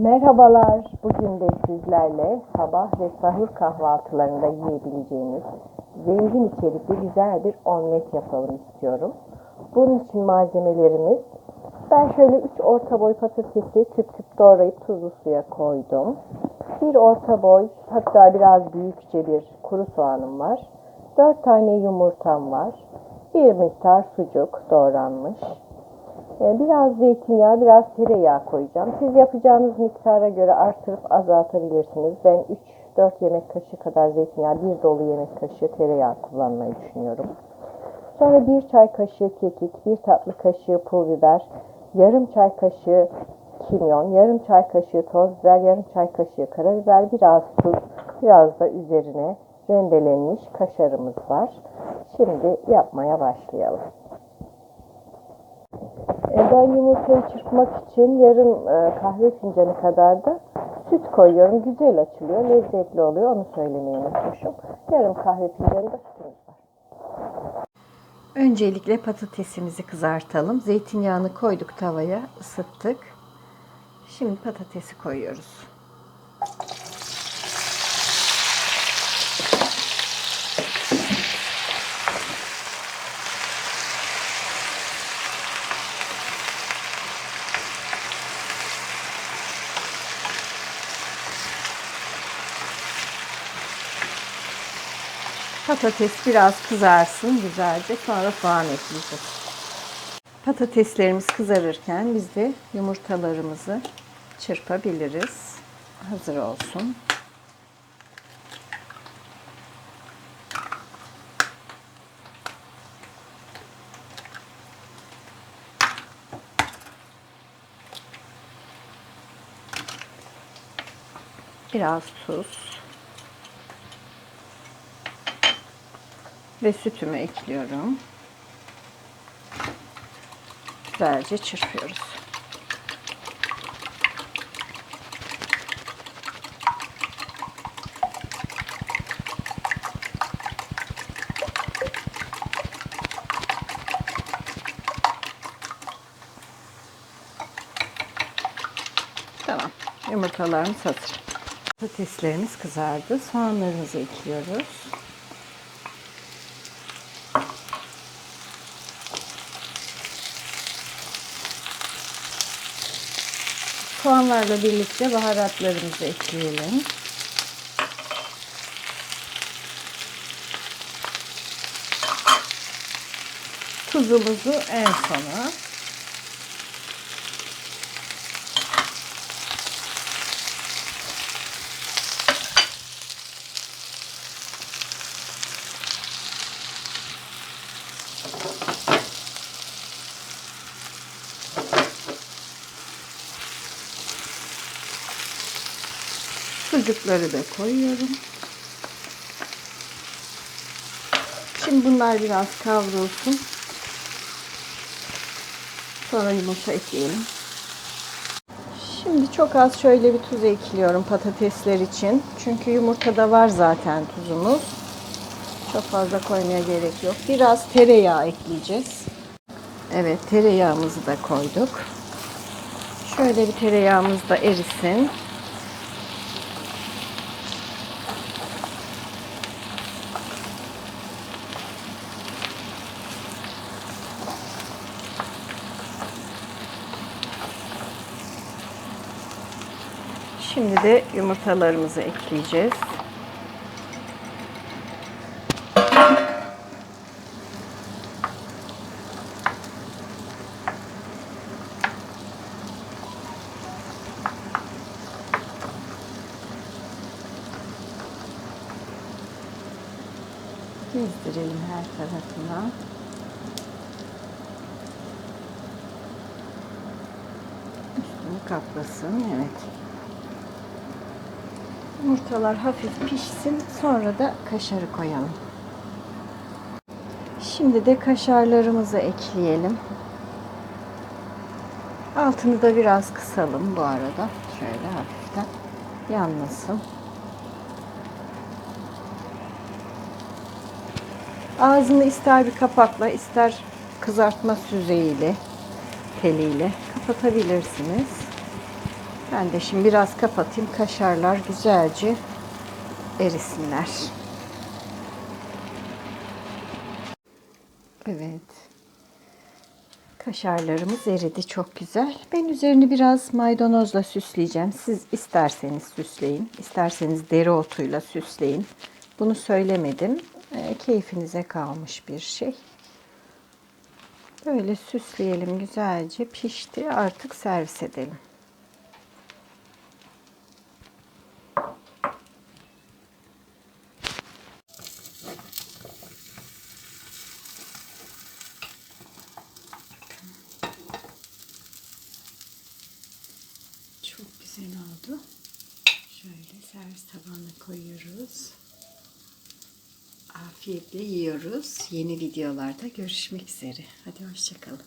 Merhabalar. Bugün de sizlerle sabah ve sahur kahvaltılarında yiyebileceğiniz zengin içerikli güzel bir omlet yapalım istiyorum. Bunun için malzemelerimiz ben şöyle 3 orta boy patatesi küp küp doğrayıp tuzlu suya koydum. Bir orta boy hatta biraz büyükçe bir kuru soğanım var. 4 tane yumurtam var. Bir miktar sucuk doğranmış. Ee, Biraz zeytinyağı, biraz tereyağı koyacağım. Siz yapacağınız miktara göre artırıp azaltabilirsiniz. Ben 3-4 yemek kaşığı kadar zeytinyağı, bir dolu yemek kaşığı tereyağı kullanmayı düşünüyorum. Sonra bir çay kaşığı kekik, bir tatlı kaşığı pul biber, yarım çay kaşığı kimyon, yarım çay kaşığı toz biber, yarım çay kaşığı karabiber, biraz tuz, biraz da üzerine rendelenmiş kaşarımız var. Şimdi yapmaya başlayalım. Ben yumurtayı çırpmak için yarım e, kahve fincanı kadar da süt koyuyorum. Güzel açılıyor, lezzetli oluyor. Onu söylemeyi unutmuşum. Yarım kahve fincanı da sütümüz var. Öncelikle patatesimizi kızartalım. Zeytinyağını koyduk tavaya, ısıttık. Şimdi patatesi koyuyoruz. Patates biraz kızarsın güzelce. Sonra soğan ekleyeceğiz. Patateslerimiz kızarırken biz de yumurtalarımızı çırpabiliriz. Hazır olsun. Biraz tuz. Ve sütümü ekliyorum. Güzelce çırpıyoruz. Tamam. Yumurtalarımız hazır. Patateslerimiz kızardı. Soğanlarımızı ekliyoruz. Soğanlarla birlikte baharatlarımızı ekleyelim. Tuzumuzu en sona. Sucukları da koyuyorum. Şimdi bunlar biraz kavrulsun. Sonra yumurta ekleyelim. Şimdi çok az şöyle bir tuz ekliyorum patatesler için. Çünkü yumurtada var zaten tuzumuz. Çok fazla koymaya gerek yok. Biraz tereyağı ekleyeceğiz. Evet tereyağımızı da koyduk. Şöyle bir tereyağımız da erisin. Şimdi de yumurtalarımızı ekleyeceğiz. Gezdirelim her tarafına. Üstünü kaplasın. Evet. Yumurtalar hafif pişsin. Sonra da kaşarı koyalım. Şimdi de kaşarlarımızı ekleyelim. Altını da biraz kısalım bu arada. Şöyle hafiften yanmasın. Ağzını ister bir kapakla ister kızartma süzeyiyle teliyle kapatabilirsiniz. Ben de şimdi biraz kapatayım. Kaşarlar güzelce erisinler. Evet. Kaşarlarımız eridi çok güzel. Ben üzerini biraz maydanozla süsleyeceğim. Siz isterseniz süsleyin, isterseniz dereotuyla süsleyin. Bunu söylemedim. E, keyfinize kalmış bir şey. Böyle süsleyelim güzelce. Pişti. Artık servis edelim. Çok güzel oldu. Şöyle servis tabağına koyuyoruz. Afiyetle yiyoruz. Yeni videolarda görüşmek üzere. Hadi hoşçakalın.